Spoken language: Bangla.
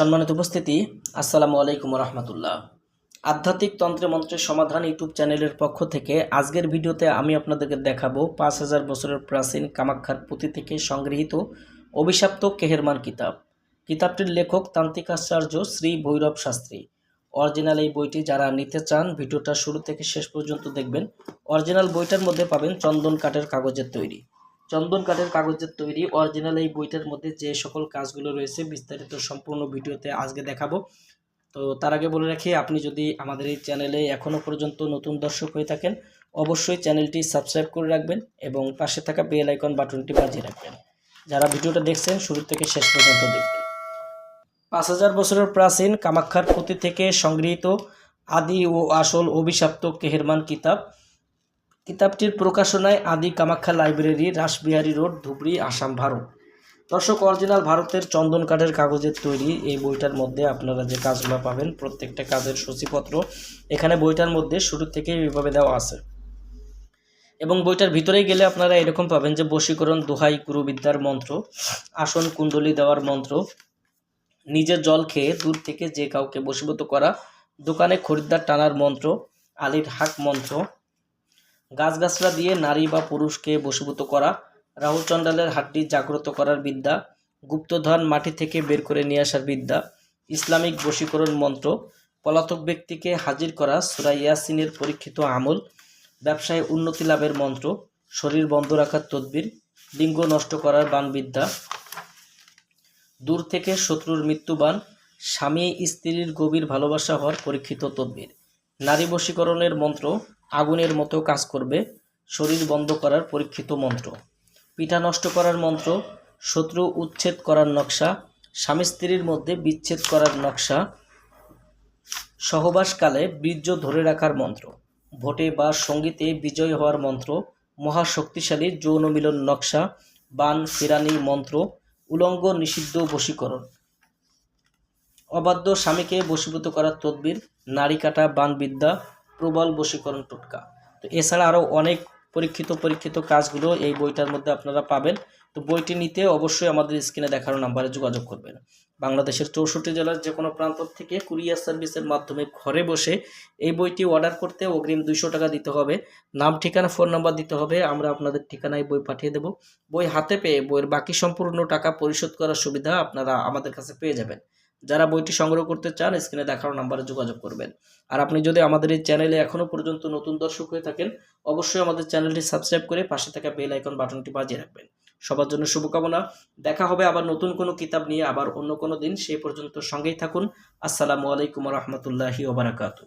সম্মানিত উপস্থিতি, আসসালামু আলাইকুম রহমতুল্লাহ আধ্যাত্মিক তন্ত্রে মন্ত্রের সমাধান ইউটিউব চ্যানেলের পক্ষ থেকে আজকের ভিডিওতে আমি আপনাদেরকে দেখাবো পাঁচ হাজার বছরের প্রাচীন কামাখ্যার পুঁথি থেকে সংগৃহীত অভিশাপ্ত কেহেরমান কিতাব। কিতাবটির লেখক তান্ত্রিকাচার্য শ্রী ভৈরব শাস্ত্রী। অরিজিনাল এই বইটি যারা নিতে চান, ভিডিওটা শুরু থেকে শেষ পর্যন্ত দেখবেন। অরিজিনাল বইটার মধ্যে পাবেন চন্দন কাঠের কাগজের তৈরি। চন্দন কাঠের কাগজের তৈরি অরিজিনাল এই বইটার মধ্যে যে সকল কাজগুলো রয়েছে, বিস্তারিত সম্পূর্ণ ভিডিওতে আজকে দেখাবো। তো তার আগে বলে রাখি, আপনি যদি আমাদের এই চ্যানেলে এখনও পর্যন্ত নতুন দর্শক হয়ে থাকেন, অবশ্যই চ্যানেলটি সাবস্ক্রাইব করে রাখবেন এবং পাশে থাকা বেল আইকন বাটনটি বাজিয়ে রাখবেন। যারা ভিডিওটা দেখছেন, শুরু থেকে শেষ পর্যন্ত দেখবেন। পাঁচ হাজার বছরের প্রাচীন কামাখ্যার পুঁথি থেকে সংগৃহীত আদি ও আসল অভিশাপ্ত কেহেরমান কিতাব। কিতাবটির প্রকাশনায় আদি কামাখ্যা লাইব্রেরি, রাসবিহারী রোড, ধুবড়ি, আসাম, ভারত। দর্শক, অরিজিনাল ভারতের চন্দন কাঠের কাগজের তৈরি এই বইটার মধ্যে আপনারা যে কাজগুলো পাবেন, প্রত্যেকটা কাজের সূচিপত্র এখানে বইটার মধ্যে শুরু থেকেই এইভাবে দেওয়া আছে। এবং বইটার ভিতরেই গেলে আপনারা এরকম পাবেন যে বশীকরণ, দোহাই গুরুবিদ্যার মন্ত্র, আসন কুণ্ডলী দেওয়ার মন্ত্র, নিজের জল খেয়ে দূর থেকে যে কাউকে বশীভূত করা, দোকানে খরিদ্দার টানার মন্ত্র, আলীর হাক মন্ত্র গাছগাছরা দিয়ে নারী বা পুরুষকে বশীভূত করা, রাহুল চণ্ডালের হাড্ডি জাগ্রত করার বিদ্যা, গুপ্তধন মাটি থেকে বের করে নিয়ে আসার বিদ্যা, ইসলামিক বশীকরণ মন্ত্র, পলাতক ব্যক্তিকে হাজির করা সুরা ইয়াসিনের পরীক্ষিত আমল, ব্যবসায় উন্নতি লাভের মন্ত্র, শরীর বন্ধ রাখার তদবির, লিঙ্গ নষ্ট করার বানবিদ্যা দূর থেকে শত্রুর মৃত্যুবান স্বামী স্ত্রীর গভীর ভালোবাসা হওয়ার পরীক্ষিত তদবির। নারী বশীকরণের মন্ত্র আগুনের মতো কাজ করবে, শরীর বন্ধ করার পরীক্ষিত মন্ত্র। পিঠা নষ্ট করার মন্ত্র, শত্রু উচ্ছেদ করার নকশা, স্বামী স্ত্রীর মধ্যে বিচ্ছেদ করার নকশা, সহবাসকালে বীর্য ধরে রাখার মন্ত্র, ভোটে বা সঙ্গীতে বিজয় হওয়ার মন্ত্র, মহাশক্তিশালী যৌন মিলন নকশা, বান ফিরানি মন্ত্র, উলঙ্গ নিষিদ্ধ বশীকরণ। অবাধ্য স্বামীকে বশীভূত করার তদবির নারী কাটা, বানবিদ্যা প্রবল বশীকরণ টোটকা। তো এছাড়া আরও অনেক পরীক্ষিত পরীক্ষিত কাজগুলো এই বইটার মধ্যে আপনারা পাবেন। তো বইটি নিতে অবশ্যই আমাদের স্ক্রিনে দেখানো নাম্বারে যোগাযোগ করবেন। বাংলাদেশের চৌষট্টি জেলার যে কোনো প্রান্ত থেকে কুরিয়ার সার্ভিসের মাধ্যমে ঘরে বসে এই বইটি অর্ডার করতে অগ্রিম দুইশো টাকা দিতে হবে। নাম, ঠিকানা, ফোন নাম্বার দিতে হবে। আমরা আপনাদের ঠিকানায় বই পাঠিয়ে দেব। বই হাতে পেয়ে বইয়ের বাকি সম্পূর্ণ টাকা পরিশোধ করার সুবিধা আপনারা আমাদের কাছে পেয়ে যাবেন। যারা বইটি সংগ্রহ করতে চান, স্ক্রিনে দেখানো নাম্বারে যোগাযোগ করবেন। আর আপনি যদি আমাদের এই চ্যানেলে এখনও পর্যন্ত নতুন দর্শক হয়ে থাকেন, অবশ্যই আমাদের চ্যানেলটি সাবস্ক্রাইব করে পাশে থাকা বেল আইকন বাটনটি বাজিয়ে রাখবেন। সবার জন্য শুভকামনা। দেখা হবে আবার নতুন কোনো কিতাব নিয়ে আবার অন্য কোনো দিন। সেই পর্যন্ত সঙ্গেই থাকুন। আসসালামু আলাইকুম রহমতুল্লাহি ওবরাকাতু